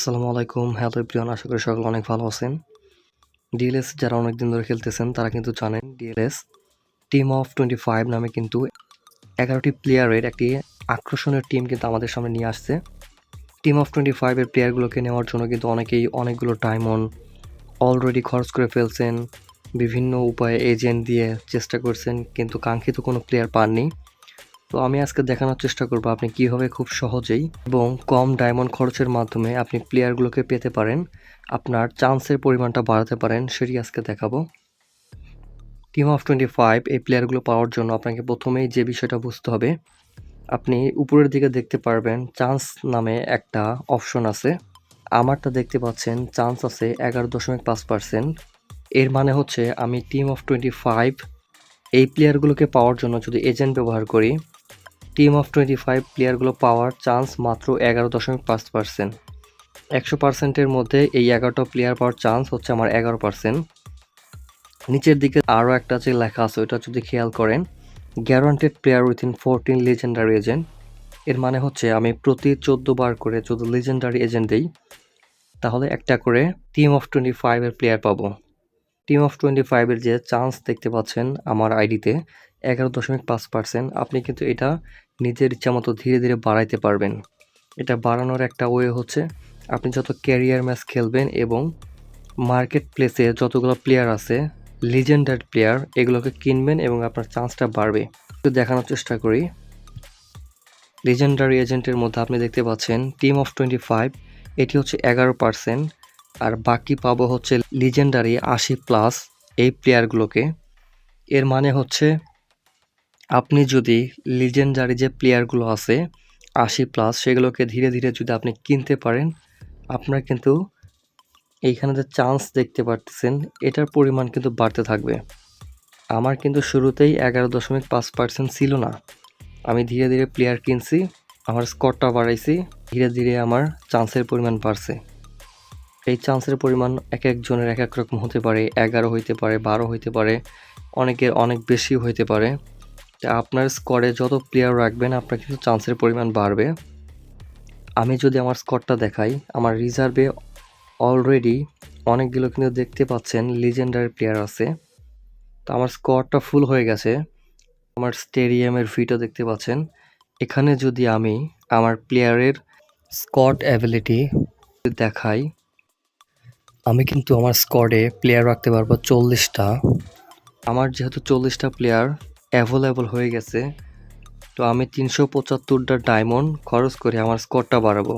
আসসালামু আলাইকুম। হ্যালো প্রিয়ন আশা করি সকলে অনেক ভালো আছেন। ডিএলএস যারা অনেক দিন ধরে খেলতেছেন, তারা কিন্তু জানেন DLS team of twenty five নামে কিন্তু এগারোটি প্লেয়ারের একটি আকর্ষণীয় টিম কিন্তু আমাদের সামনে নিয়ে আসছে। টিম অফ টোয়েন্টি ফাইভের প্লেয়ারগুলোকে নেওয়ার জন্য কিন্তু অনেকেই অনেকগুলো ডায়মন্ড অলরেডি খরচ করে ফেলছেন। বিভিন্ন উপায়ে এজেন্ট দিয়ে চেষ্টা করছেন, কিন্তু কাঙ্ক্ষিত কোনো প্লেয়ার পাননি। তো আমি আজকে দেখানোর চেষ্টা করব আপনি কীভাবে খুব সহজেই এবং কম ডায়মন্ড খরচের মাধ্যমে আপনি প্লেয়ারগুলোকে পেতে পারেন। আপনার চান্সের পরিমাণটা বাড়াতে পারেন, সেটি আজকে দেখাবো। টিম অফ টোয়েন্টি ফাইভ এই প্লেয়ারগুলো পাওয়ার জন্য আপনাকে প্রথমেই যে বিষয়টা বুঝতে হবে, আপনি উপরের দিকে দেখতে পারবেন চান্স নামে একটা অপশন আছে। আমারটা দেখতে পাচ্ছেন চান্স আছে এগারো দশমিক পাঁচ পার্সেন্ট এর মানে হচ্ছে আমি টিম অফ টোয়েন্টি ফাইভ এই প্লেয়ারগুলোকে পাওয়ার জন্য যদি এজেন্ট ব্যবহার করি টিম অফ টোয়েন্টি ফাইভ প্লেয়ারগুলো পাওয়ার চান্স মাত্র এগারো দশমিক পাঁচ পার্সেন্ট একশো পার্সেন্টের মধ্যে এই এগারোটা প্লেয়ার পাওয়ার চান্স হচ্ছে আমার এগারো পার্সেন্ট নিচের দিকে আরও একটা যে লেখা আছে ওটা যদি খেয়াল করেন guaranteed player within fourteen legendary agent এর মানে হচ্ছে আমি প্রতি চোদ্দ বার করে যদি লিজেন্ডারি এজেন্ট দিই, তাহলে একটা করে টিম অফ টোয়েন্টি ফাইভের প্লেয়ার পাবো। টিম অফ টোয়েন্টি ফাইভের যে চান্স দেখতে পাচ্ছেন আমার আইডিতে এগারো দশমিক পাঁচ পার্সেন্ট আপনি কিন্তু এটা নিজের ইচ্ছা মতো ধীরে ধীরে বাড়াইতে পারবেন। এটা বাড়ানোর একটা ওয়ে হচ্ছে, আপনি যত ক্যারিয়ার ম্যাচ খেলবেন এবং মার্কেট প্লেসে যতগুলো প্লেয়ার আছে লিজেন্ডার প্লেয়ার এগুলোকে কিনবেন এবং আপনার চান্সটা বাড়বে। একটু দেখানোর চেষ্টা করি। লিজেন্ডারি এজেন্টের মধ্যে আপনি দেখতে পাচ্ছেন টিম অফ টোয়েন্টি ফাইভ এটি হচ্ছে এগারো পার্সেন্ট আর বাকি পাবো হচ্ছে লিজেন্ডারি আশি প্লাস এই প্লেয়ারগুলোকে এর মানে হচ্ছে আপনি যদি লিজেন্ডারি যে প্লেয়ারগুলো আছে, আশি প্লাস সেগুলোকে ধীরে ধীরে যদি আপনি কিনতে পারেন, আপনার কিন্তু এইখানে যে চান্স দেখতে পারতেছেন, এটার পরিমাণ কিন্তু বাড়তে থাকবে। আমার কিন্তু শুরুতেই এগারো দশমিক পাঁচ পার্সেন্ট ছিল না। আমি ধীরে ধীরে প্লেয়ার কিনছি, আমার স্কোরটা বাড়াইছি, ধীরে ধীরে আমার চান্সের পরিমাণ বাড়ছে। এই চান্সের পরিমাণ এক একজনের এক এক রকম হতে পারে, এগারো হইতে পারে, বারো হইতে পারে, অনেকের অনেক বেশি হইতে পারে। আপনার স্কোরে যত প্লেয়ার রাখবেন, আপনার কিন্তু চান্সের পরিমাণ বাড়বে। আমি যদি আমার স্কোরটা দেখাই, আমার রিজার্ভে অলরেডি অনেকগুলো কিন্তু দেখতে পাচ্ছেন লিজেন্ডারি প্লেয়ার আছে। তো আমার স্কোরটা ফুল হয়ে গেছে। আমার স্টেডিয়ামের ফিটও দেখতে পাচ্ছেন। এখানে যদি আমি আমার প্লেয়ারের স্কট অ্যাবিলিটি দেখাই, আমি কিন্তু আমার স্কোয়াডে প্লেয়ার রাখতে পারব চল্লিশটা। আমার যেহেতু চল্লিশটা প্লেয়ার অ্যাভেলেবল হয়ে গেছে। তো আমি তিনশো পঁচাত্তরটা ডায়মন্ড খরচ করে আমার স্কোরটা বাড়াবো।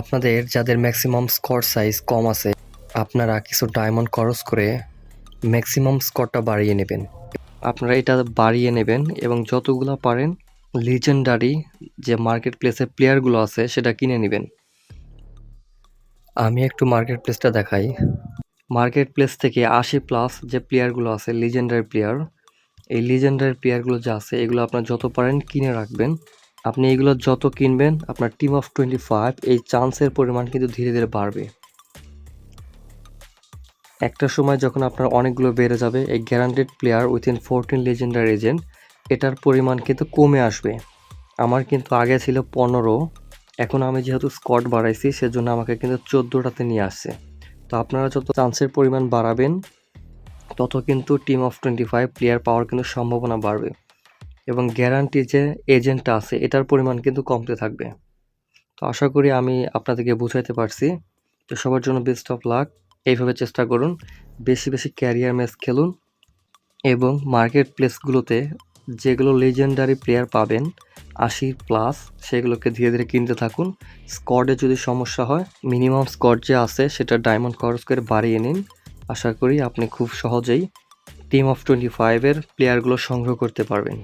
আপনাদের যাদের ম্যাক্সিমাম স্কোর সাইজ কম আছে, আপনারা কিছু ডায়মন্ড খরচ করে ম্যাক্সিমাম স্কোরটা বাড়িয়ে নেবেন। আপনারা এটা বাড়িয়ে নেবেন এবং যতগুলো পারেন লিজেন্ডারি যে মার্কেট প্লেসের প্লেয়ারগুলো আছে, সেটা কিনে নেবেন। আমি একটু মার্কেট প্লেসটা দেখাই। মার্কেট প্লেস থেকে আশি প্লাস যে প্লেয়ারগুলো আছে লিজেন্ডারি প্লেয়ার এই লিজেন্ডারি প্লেয়ারগুলো যা আছে, এগুলো আপনার যত পারেন কিনে রাখবেন। আপনি এগুলো যত কিনবেন, আপনার টিম অফ টোয়েন্টি ফাইভ এই চান্সের পরিমাণ কিন্তু ধীরে ধীরে বাড়বে। একটা সময় যখন আপনার অনেকগুলো বেড়ে যাবে, এই guaranteed player within fourteen legendary agent এটার পরিমাণ কিন্তু কমে আসবে। আমার কিন্তু আগে ছিল পনেরো, এখন আমি যেহেতু স্কট বাড়াইছি, সেজন্য আমাকে কিন্তু চোদ্দোটাতে নিয়ে আসছে। তো আপনারা যত চান্সের পরিমাণ বাড়াবেন তত কিন্তু team of twenty five player পাওয়ার কিন্তু সম্ভাবনা বাড়বে। এবং গ্যারান্টি যে এজেন্টটা আছে, এটার পরিমাণ কিন্তু কমতে থাকবে। তো আশা করি আমি আপনাদেরকে বুঝাইতে পারছি। তো সবার জন্য বেস্ট অফ লাক এইভাবে চেষ্টা করুন। বেশি বেশি ক্যারিয়ার ম্যাচ খেলুন। এবং মার্কেট প্লেসগুলোতে যেগুলো লেজেন্ডারি প্লেয়ার পাবেন, আশি প্লাস সেগুলোকে ধীরে ধীরে কিনতে থাকুন। স্কোয়াডে যদি সমস্যা হয় মিনিমাম স্কোয়াড যে আছে, সেটা ডায়মন্ড খরচ করে বাড়িয়ে নিন। আশা করি আপনি খুব সহজেই টিম অফ টোয়েন্টি ফাইভের প্লেয়ারগুলো সংগ্রহ করতে পারবেন।